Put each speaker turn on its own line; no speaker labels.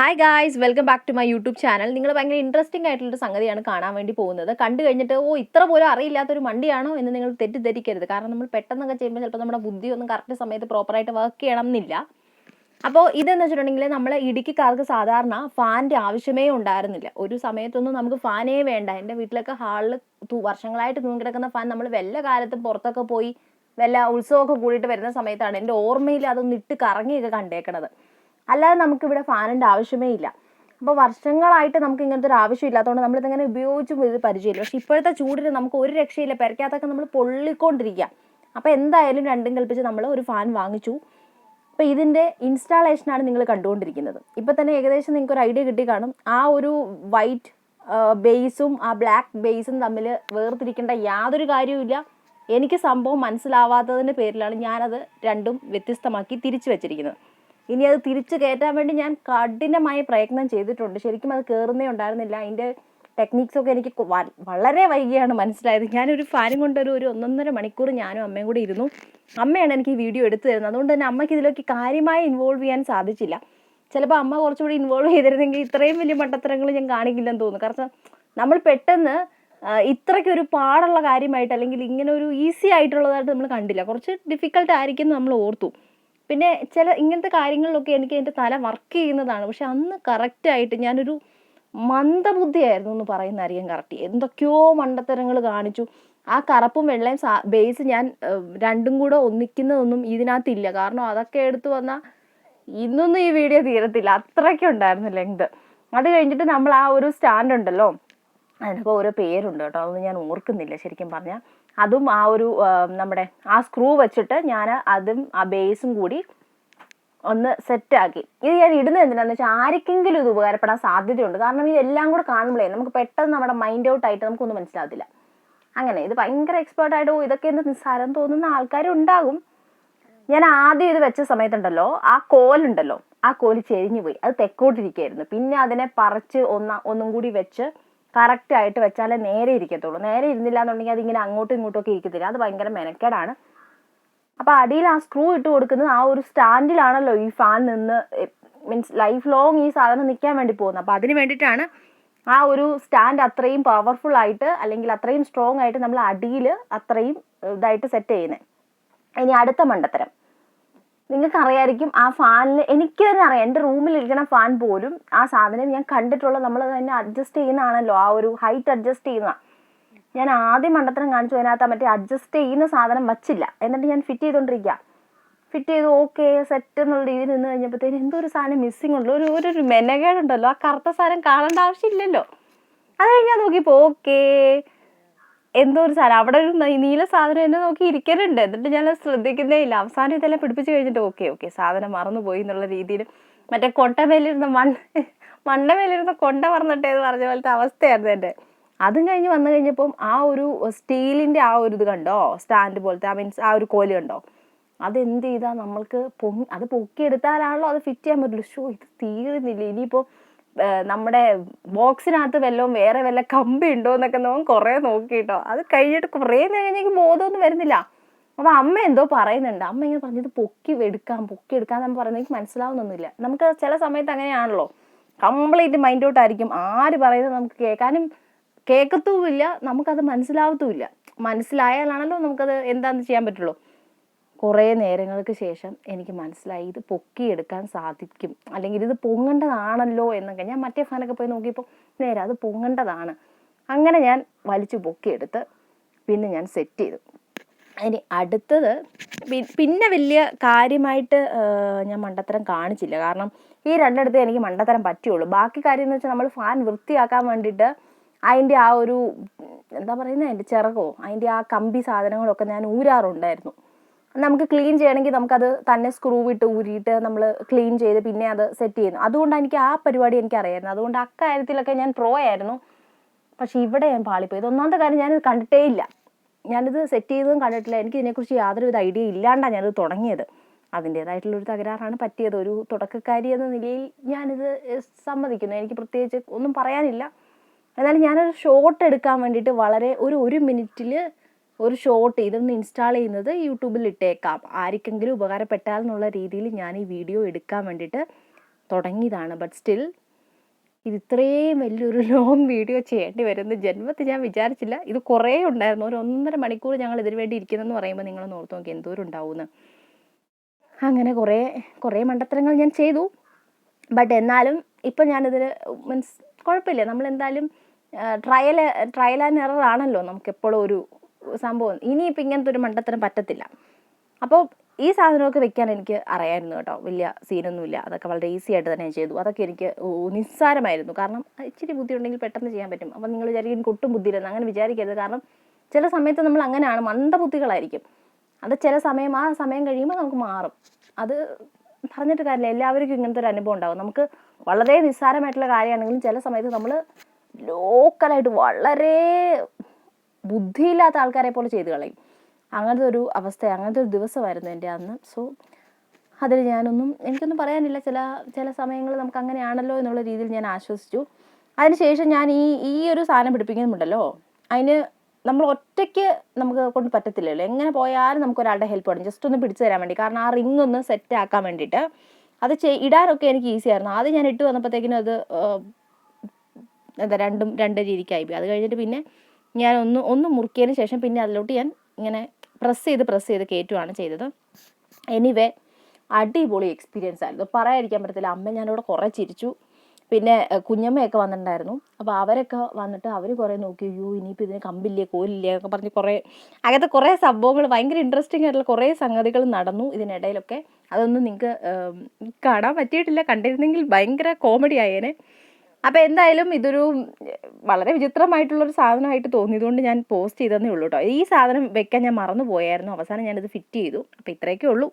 Hi guys welcome back to my YouTube channel നിങ്ങൾ ഭയങ്കര interesting ആയിട്ടുള്ളൊരു സംഗതിയാണ് കാണാൻ വേണ്ടി പോകുന്നത്. കണ്ടു കഴിഞ്ഞിട്ട് ഓ ഇത്ര പോലും അറിയില്ലാത്തൊരു മണ്ടിയാണോ? എന്ന് നിങ്ങൾ തെറ്റിദ്ധരിക്കരുത്. കാരണം നമ്മൾ പെട്ടെന്നൊക്കെ ചെയ്യുമ്പോൾ ചിലപ്പോൾ നമ്മുടെ ബുദ്ധി ഒന്നും കറക്റ്റ് സമയത്ത് പ്രോപ്പറായിട്ട് വർക്ക് ചെയ്യണം എന്നില്ല അപ്പോൾ ഇതെന്ന് വെച്ചിട്ടുണ്ടെങ്കിൽ നമ്മൾ ഇടുക്കിക്കാർക്ക് സാധാരണ ഫാനിന്റെ ആവശ്യമേ ഉണ്ടായിരുന്നില്ല. ഒരു സമയത്തൊന്നും നമുക്ക് ഫാനേ വേണ്ട. എന്റെ വീട്ടിലൊക്കെ ഹാളിൽ വർഷങ്ങളായിട്ട് തൂങ്ങി കിടക്കുന്ന ഫാൻ നമ്മൾ വല്ല കാലത്തും പുറത്തൊക്കെ പോയി വല്ല ഉത്സവമൊക്കെ കൂടിയിട്ട് വരുന്ന സമയത്താണ് എന്റെ ഓർമ്മയിൽ അതൊന്ന് ഇട്ട് കറങ്ങിയൊക്കെ കണ്ടേക്കണത്. അല്ലാതെ നമുക്കിവിടെ ഫാനിന്റെ ആവശ്യമേ ഇല്ല. അപ്പോൾ വർഷങ്ങളായിട്ട് നമുക്ക് ഇങ്ങനത്തെ ഒരു ആവശ്യം ഇല്ലാത്തതുകൊണ്ട് നമ്മളിതിങ്ങനെ ഉപയോഗിച്ചും ഇത് പരിചയമില്ല. പക്ഷേ ഇപ്പോഴത്തെ ചൂടിന് നമുക്ക് ഒരു രക്ഷയില്ല. പെരക്കകത്തൊക്കെ നമ്മൾ പൊള്ളിക്കൊണ്ടിരിക്കുക അപ്പോൾ എന്തായാലും രണ്ടും കൽപ്പിച്ച് നമ്മൾ ഒരു ഫാൻ വാങ്ങിച്ചു. അപ്പോൾ ഇതിന്റെ ഇൻസ്റ്റാളേഷനാണ് നിങ്ങൾ കണ്ടുകൊണ്ടിരിക്കുന്നത്. ഇപ്പോൾ തന്നെ ഏകദേശം നിങ്ങൾക്ക് ഒരു ഐഡിയ കിട്ടി കാണും. ആ ഒരു വൈറ്റ് ബേസും ആ ബ്ലാക്ക് ബേസും തമ്മിൽ വേർതിരിക്കേണ്ട യാതൊരു കാര്യവുമില്ല എനിക്ക് സംഭവം മനസ്സിലാവാത്തതിന്റെ പേരിലാണ് ഞാനത് രണ്ടും വ്യത്യസ്തമാക്കി തിരിച്ചു വെച്ചിരിക്കുന്നത്. ഇനി അത് തിരിച്ചു കയറ്റാൻ വേണ്ടി ഞാൻ കഠിനമായി പ്രയത്നം ചെയ്തിട്ടുണ്ട്. ശരിക്കും അത് കയറുന്നേ ഉണ്ടായിരുന്നില്ല. അതിന്റെ ടെക്നിക്സൊക്കെ എനിക്ക് വളരെ വൈകിയാണ് മനസ്സിലായത്. ഞാനൊരു ഫാനും കൊണ്ടൊരു ഒരു ഒന്നൊന്നര മണിക്കൂർ ഞാനും അമ്മയും കൂടി ഇരുന്നു. അമ്മയാണ് എനിക്ക് ഈ വീഡിയോ എടുത്തു തരുന്നത്. അതുകൊണ്ട് തന്നെ അമ്മയ്ക്ക് ഇതിലേക്ക് കാര്യമായി ഇൻവോൾവ് ചെയ്യാൻ സാധിച്ചില്ല. ചിലപ്പോൾ അമ്മ കുറച്ചുകൂടി ഇൻവോൾവ് ചെയ്തിരുന്നെങ്കിൽ ഇത്രയും വലിയ മണ്ടത്തരങ്ങൾ ഞാൻ കാണിക്കില്ലെന്ന് തോന്നുന്നു. കാരണം നമ്മൾ പെട്ടെന്ന് ഇത്രയ്ക്കൊരു പാടുള്ള കാര്യമായിട്ട് അല്ലെങ്കിൽ ഇങ്ങനെ ഒരു ഈസി ആയിട്ടുള്ളതായിട്ട് നമ്മൾ കണ്ടില്ല. കുറച്ച് ഡിഫിക്കൽട്ട് ആയിരിക്കും നമ്മൾ ഓർത്തു. പിന്നെ ചില ഇങ്ങനത്തെ കാര്യങ്ങളിലൊക്കെ എനിക്ക് എന്റെ തല വർക്ക് ചെയ്യുന്നതാണ്. പക്ഷെ അന്ന് കറക്റ്റായിട്ട് ഞാനൊരു മന്ദബുദ്ധിയായിരുന്നു എന്ന് പറയുന്നതായിരിക്കും കറക്റ്റ്. എന്തൊക്കെയോ മണ്ടത്തരങ്ങൾ കാണിച്ചു. ആ കറുപ്പും വെള്ളയും ബേസ് ഞാൻ രണ്ടും കൂടെ ഒന്നിക്കുന്നതൊന്നും ഇതിനകത്തില്ല. കാരണം അതൊക്കെ എടുത്തു വന്നാൽ ഇന്നൊന്നും ഈ വീഡിയോ തീരത്തില്ല. അത്രയ്ക്കും ഉണ്ടായിരുന്നു ലെങ്ത് അത് കഴിഞ്ഞിട്ട് നമ്മൾ ആ ഒരു സ്റ്റാൻഡ് ഉണ്ടല്ലോ. അതിനൊക്കെ ഓരോ പേരുണ്ട് കേട്ടോ. അതൊന്നും ഞാൻ ഓർക്കുന്നില്ല ശരിക്കും പറഞ്ഞാൽ അതും ആ ഒരു നമ്മുടെ ആ സ്ക്രൂ വെച്ചിട്ട് ഞാൻ അതും ആ ബേസും കൂടി ഒന്ന് സെറ്റാക്കി ഇത് ഞാൻ ഇടുന്നത് എന്തിനാന്ന് വെച്ചാൽ ആർക്കെങ്കിലും ഇത് ഉപകാരപ്പെടാൻ സാധ്യതയുണ്ട്. കാരണം ഇതെല്ലാം കൂടെ കാണുമ്പോഴേ നമുക്ക് പെട്ടെന്ന് നമ്മുടെ മൈൻഡ് ഔട്ട് ആയിട്ട് നമുക്കൊന്നും മനസ്സിലാവത്തില്ല. അങ്ങനെ ഇത് ഭയങ്കര എക്സ്പേർട്ട് ആയിട്ട് ഇതൊക്കെ എന്ത് നിസ്സാരം തോന്നുന്ന ആൾക്കാരും ഉണ്ടാകും. ഞാൻ ആദ്യം ഇത് വെച്ച സമയത്തുണ്ടല്ലോ ആ കോലുണ്ടല്ലോ ആ കോൽ ചെരിഞ്ഞു പോയി. അത് തെക്കോട്ടിരിക്കുകയായിരുന്നു പിന്നെ അതിനെ പറിച്ച് ഒന്ന ഒന്നും കൂടി വെച്ച് കറക്റ്റ് ആയിട്ട് വെച്ചാലേ നേരെ ഇരിക്കത്തുള്ളൂ. നേരെ ഇരുന്നില്ല എന്നുണ്ടെങ്കിൽ അതിങ്ങനെ അങ്ങോട്ടും ഇങ്ങോട്ടും ഒക്കെ ഇരിക്കത്തില്ല. അത് ഭയങ്കര മെനക്കേടാണ്. അപ്പോൾ അടിയിൽ ആ സ്ക്രൂ ഇട്ട് കൊടുക്കുന്നത് ആ ഒരു സ്റ്റാൻഡിലാണല്ലോ ഈ ഫാൻ നിന്ന് മീൻസ് ലൈഫ് ലോങ് ഈ സാധനം നിൽക്കാൻ വേണ്ടി പോകുന്നത്. അപ്പോൾ അതിന് വേണ്ടിയിട്ടാണ് ആ ഒരു സ്റ്റാൻഡ് അത്രയും പവർഫുൾ ആയിട്ട് അല്ലെങ്കിൽ അത്രയും സ്ട്രോങ് ആയിട്ട് നമ്മൾ അടിയിൽ അത്രയും ഇതായിട്ട് സെറ്റ് ചെയ്യുന്നത്. ഇനി അടുത്ത മണ്ടത്തരം. നിങ്ങൾക്ക് അറിയായിരിക്കും ആ ഫാനിൽ എനിക്ക് തന്നെ അറിയാം. എന്റെ റൂമിലിരിക്കുന്ന ഫാൻ പോലും ആ സാധനം ഞാൻ കണ്ടിട്ടുള്ള നമ്മൾ തന്നെ അഡ്ജസ്റ്റ് ചെയ്യുന്നതാണല്ലോ. ആ ഒരു ഹൈറ്റ് അഡ്ജസ്റ്റ് ചെയ്യുന്ന. ഞാൻ ആദ്യം മണ്ടത്തരം കാണിച്ചു അതിനകത്ത് മറ്റേ അഡ്ജസ്റ്റ് ചെയ്യുന്ന സാധനം വച്ചില്ല. എന്നിട്ട് ഞാൻ ഫിറ്റ് ചെയ്തുകൊണ്ടിരിക്കുക ഫിറ്റ് ചെയ്ത് ഓക്കെ സെറ്റ് എന്നുള്ള രീതിയിൽ നിന്ന് കഴിഞ്ഞപ്പോഴത്തേന് എന്തോ ഒരു സാധനം മിസ്സിംഗ് ഉണ്ടല്ലോ. ഒരു ഒരു മെനകേടുണ്ടല്ലോ. ആ കറുത്ത സാധനം കാണേണ്ട ആവശ്യമില്ലല്ലോ. അത് കഴിഞ്ഞാൽ നോക്കിയപ്പോൾ ഓക്കേ എന്തോ ഒരു സാധനം. അവിടെ ഒരു നീല സാധനം എന്നെ നോക്കി ഇരിക്കലുണ്ട്. എന്നിട്ട് ഞാൻ ശ്രദ്ധിക്കുന്നേ ഇല്ല. അവസാനം ഇതെല്ലാം പിടിപ്പിച്ച് കഴിഞ്ഞിട്ട് ഓക്കെ ഓക്കെ സാധനം മറന്നുപോയി എന്നുള്ള രീതിയിൽ മറ്റേ കൊണ്ടമേലിരുന്ന മണ്ണ് മണ്ണമേലിരുന്ന കൊണ്ട മറന്നിട്ടേ എന്ന് പറഞ്ഞ പോലത്തെ അവസ്ഥയായിരുന്നു എന്റെ. അതും കഴിഞ്ഞ് വന്നു കഴിഞ്ഞപ്പം ആ ഒരു സ്റ്റീലിന്റെ ആ ഒരു ഇത് കണ്ടോ? സ്റ്റാൻഡ് പോലത്തെ ആ മീൻസ് ആ ഒരു കോൽ കണ്ടോ? അതെന്ത് ചെയ്താൽ നമ്മൾക്ക് പൊങ്ങി അത് പൊക്കിയെടുത്താലാണല്ലോ അത് ഫിറ്റ് ചെയ്യാൻ പറ്റുള്ളൂ. ഷോ ഇത് തീരുന്നില്ല. ഇനിയിപ്പോൾ നമ്മുടെ ബോക്സിനകത്ത് വല്ലതും വേറെ വല്ല കമ്പി ഉണ്ടോ എന്നൊക്കെ നോക്കും കുറേ നോക്കിയിട്ടോ അത് കഴിഞ്ഞിട്ട് കുറേ നേരം കഴിഞ്ഞെങ്കിൽ ബോധമൊന്നും വരുന്നില്ല. അപ്പോൾ അമ്മ എന്തോ പറയുന്നുണ്ട്. അമ്മ ഇങ്ങനെ പറഞ്ഞത് പൊക്കി എടുക്കാം പൊക്കി എടുക്കാം എന്ന് പറയുന്നത് എനിക്ക് മനസ്സിലാവുന്നൊന്നുമില്ല. നമുക്ക് ചില സമയത്ത് അങ്ങനെയാണല്ലോ. കംപ്ലീറ്റ് മൈൻഡ് ഔട്ട് ആയിരിക്കും ആര് പറയുന്നത് നമുക്ക് കേൾക്കാനും കേൾക്കത്തുമില്ല നമുക്കത് മനസ്സിലാവത്തുമില്ല. മനസ്സിലായാലാണല്ലോ നമുക്കത് എന്താണെന്ന് ചെയ്യാൻ പറ്റുള്ളൂ. കുറേ നേരങ്ങൾക്ക് ശേഷം എനിക്ക് മനസ്സിലായി ഇത് പൊക്കിയെടുക്കാൻ സാധിക്കും. അല്ലെങ്കിൽ ഇത് പൊങ്ങേണ്ടതാണല്ലോ എന്നൊക്കെ ഞാൻ മറ്റേ ഫാനൊക്കെ പോയി നോക്കിയപ്പോൾ നേരെ അത് പൊങ്ങേണ്ടതാണ്. അങ്ങനെ ഞാൻ വലിച്ചു പൊക്കിയെടുത്ത് പിന്നെ ഞാൻ സെറ്റ് ചെയ്തു. ഇനി അടുത്തത് പിന്നെ വലിയ കാര്യമായിട്ട് ഞാൻ മണ്ടത്തരം കാണിച്ചില്ല. കാരണം ഈ രണ്ടിടത്ത് എനിക്ക് മണ്ടത്തരം പറ്റുള്ളൂ. ബാക്കി കാര്യം എന്ന് വെച്ചാൽ നമ്മൾ ഫാൻ വൃത്തിയാക്കാൻ വേണ്ടിയിട്ട് അതിന്റെ ആ ഒരു എന്താ പറയുന്നത് അതിന്റെ ചിറകോ അതിന്റെ ആ കമ്പി സാധനങ്ങളൊക്കെ ഞാൻ ഊരാറുണ്ടായിരുന്നു. നമുക്ക് ക്ലീൻ ചെയ്യണമെങ്കിൽ നമുക്കത് തന്നെ സ്ക്രൂ ഇട്ട് ഊരിയിട്ട് നമ്മൾ ക്ലീൻ ചെയ്ത് പിന്നെ അത് സെറ്റ് ചെയ്യുന്നു. അതുകൊണ്ട് എനിക്ക് ആ പരിപാടി എനിക്ക് അറിയായിരുന്നു അതുകൊണ്ട് അക്കാര്യത്തിലൊക്കെ ഞാൻ പ്രോ ആയിരുന്നു. പക്ഷേ ഇവിടെ ഞാൻ പാളിപ്പോയി. ഒന്നാമത്തെ കാര്യം ഞാനിത് കണ്ടിട്ടേ ഇല്ല. ഞാനിത് സെറ്റ് ചെയ്തതും കണ്ടിട്ടില്ല. എനിക്ക് ഇതിനെക്കുറിച്ച് യാതൊരുവിധ ഐഡിയ ഇല്ലാണ്ടാണ് ഞാനിത് തുടങ്ങിയത്. അതിന്റേതായിട്ടുള്ളൊരു തകരാറാണ് പറ്റിയത്. ഒരു തുടക്കക്കാരി എന്ന നിലയിൽ ഞാനിത് സമ്മതിക്കുന്നു. എനിക്ക് പ്രത്യേകിച്ച് ഒന്നും പറയാനില്ല. എന്നാലും ഞാനൊരു ഷോട്ട് എടുക്കാൻ വേണ്ടിയിട്ട് വളരെ ഒരു ഒരു മിനിറ്റിൽ ഒരു ഷോർട്ട് ഇതൊന്ന് ഇൻസ്റ്റാൾ ചെയ്യുന്നത് യൂട്യൂബിൽ ഇട്ടേക്കാം. ആർക്കെങ്കിലും ഉപകാരപ്പെട്ടാൽ എന്നുള്ള രീതിയിൽ ഞാൻ ഈ വീഡിയോ എടുക്കാൻ വേണ്ടിയിട്ട് തുടങ്ങിയതാണ്. ബട്ട് സ്റ്റിൽ ഇത് ഇത്രയും വലിയൊരു ലോങ് വീഡിയോ ചെയ്യേണ്ടി വരുമെന്ന് ജന്മത്തിൽ ഞാൻ വിചാരിച്ചില്ല. ഇത് കുറേ ഉണ്ടായിരുന്നു. ഒരു ഒന്നര മണിക്കൂർ ഞങ്ങൾ ഇതിനു വേണ്ടി ഇരിക്കുന്നതെന്ന് പറയുമ്പോൾ നിങ്ങൾ ഓർത്ത് നോക്കി എന്തോരം ഉണ്ടാവുമെന്ന് അങ്ങനെ കുറേ കുറേ മണ്ടത്തരങ്ങൾ ഞാൻ ചെയ്തു. ബട്ട് എന്നാലും ഇപ്പം ഞാനിതിൽ മീൻസ് കുഴപ്പമില്ല. നമ്മൾ എന്തായാലും ട്രയൽ ട്രയൽ ആൻഡ് എറർ ആണല്ലോ. നമുക്ക് എപ്പോഴും ഒരു സംഭവം. ഇനിയിപ്പോൾ ഇങ്ങനത്തെ ഒരു മണ്ടത്തരം പറ്റത്തില്ല. അപ്പോൾ ഈ സാധനമൊക്കെ വെക്കാൻ എനിക്ക് അറിയായിരുന്നു കേട്ടോ. വലിയ സീനൊന്നുമില്ല. അതൊക്കെ വളരെ ഈസി ആയിട്ട് തന്നെ ചെയ്തു. അതൊക്കെ എനിക്ക് നിസ്സാരമായിരുന്നു. കാരണം ഇച്ചിരി ബുദ്ധി ഉണ്ടെങ്കിൽ പെട്ടെന്ന് ചെയ്യാൻ പറ്റും. അപ്പം നിങ്ങൾ വിചാരിക്കും എനിക്ക് ഒട്ടും ബുദ്ധിയില്ലെന്ന്. അങ്ങനെ വിചാരിക്കരുത്. കാരണം ചില സമയത്ത് നമ്മൾ അങ്ങനെയാണ്. മന്ദബുദ്ധികളായിരിക്കും. അത് ചില സമയം ആ സമയം കഴിയുമ്പോൾ നമുക്ക് മാറും. അത് പറഞ്ഞിട്ട് കാര്യമില്ല. എല്ലാവർക്കും ഇങ്ങനത്തെ ഒരു അനുഭവം ഉണ്ടാകും. നമുക്ക് വളരെ നിസ്സാരമായിട്ടുള്ള കാര്യമാണെങ്കിലും ചില സമയത്ത് നമ്മൾ ലോക്കലായിട്ട് വളരെ ബുദ്ധിയില്ലാത്ത ആൾക്കാരെ പോലെ ചെയ്ത് കളയും. അങ്ങനത്തെ ഒരു അവസ്ഥ അങ്ങനത്തെ ഒരു ദിവസമായിരുന്നു എന്റെ അന്ന്. സോ അതിൽ ഞാനൊന്നും എനിക്കൊന്നും പറയാനില്ല. ചില ചില സമയങ്ങളിൽ നമുക്ക് അങ്ങനെയാണല്ലോ എന്നുള്ള രീതിയിൽ ഞാൻ ആശ്വസിച്ചു. അതിനുശേഷം ഞാൻ ഈ ഈ ഒരു സാധനം പിടിപ്പിക്കുന്നുണ്ടല്ലോ. അതിന് നമ്മൾ ഒറ്റയ്ക്ക് നമുക്ക് കൊണ്ട് പറ്റത്തില്ലല്ലോ. എങ്ങനെ പോയാലും നമുക്ക് ഒരാളുടെ ഹെൽപ്പ് വേണം. ജസ്റ്റ് ഒന്ന് പിടിച്ചു തരാൻ വേണ്ടി. കാരണം ആ റിങ് ഒന്ന് സെറ്റ് ആക്കാൻ വേണ്ടിയിട്ട്. അത് ചെയ് ഇടാനൊക്കെ എനിക്ക് ഈസി ആയിരുന്നു. ആദ്യം ഞാൻ ഇട്ട് വന്നപ്പോഴത്തേക്കിനും അത് എന്താ രണ്ടും രണ്ട് രീതിക്കായി അത് കഴിഞ്ഞിട്ട് പിന്നെ ഞാൻ ഒന്ന് ഒന്ന് മുറുക്കിയതിന് ശേഷം പിന്നെ അതിലോട്ട് ഞാൻ ഇങ്ങനെ പ്രസ് ചെയ്ത് പ്രസ് ചെയ്ത് കയറ്റുവാണ് ചെയ്തത്. എനിവേ അടിപൊളി എക്സ്പീരിയൻസ് ആയിരുന്നു. പറയാതിരിക്കാൻ പറ്റത്തില്ല. അമ്മ ഞാനിവിടെ കുറേ ചിരിച്ചു. പിന്നെ കുഞ്ഞമ്മയൊക്കെ വന്നിട്ടുണ്ടായിരുന്നു. അപ്പോൾ അവരൊക്കെ വന്നിട്ട് അവർ കുറേ നോക്കി. അയ്യോ ഇനിയിപ്പോൾ ഇതിന് കമ്പില്ലേ കോലില്ലേ എന്നൊക്കെ പറഞ്ഞ് കുറേ അങ്ങനത്തെ കുറേ സംഭവങ്ങൾ ഭയങ്കര ഇൻട്രസ്റ്റിംഗ് ആയിട്ടുള്ള കുറേ സംഗതികൾ നടന്നു ഇതിനിടയിലൊക്കെ. അതൊന്നും നിങ്ങൾക്ക് കാണാൻ പറ്റിയിട്ടില്ല. കണ്ടിരുന്നെങ്കിൽ ഭയങ്കര കോമഡി ആയേനെ. അപ്പോൾ എന്തായാലും ഇതൊരു വളരെ വിചിത്രമായിട്ടുള്ളൊരു സാധനമായിട്ട് തോന്നിയതുകൊണ്ട് ഞാൻ പോസ്റ്റ് ചെയ്തതെന്നേ ഉള്ളൂ കേട്ടോ. ഈ സാധനം വെക്കാൻ ഞാൻ മറന്നു പോയായിരുന്നു അവസാനം ഞാനിത് ഫിറ്റ് ചെയ്തു. അപ്പോൾ ഇത്രയൊക്കെ ഉള്ളൂ.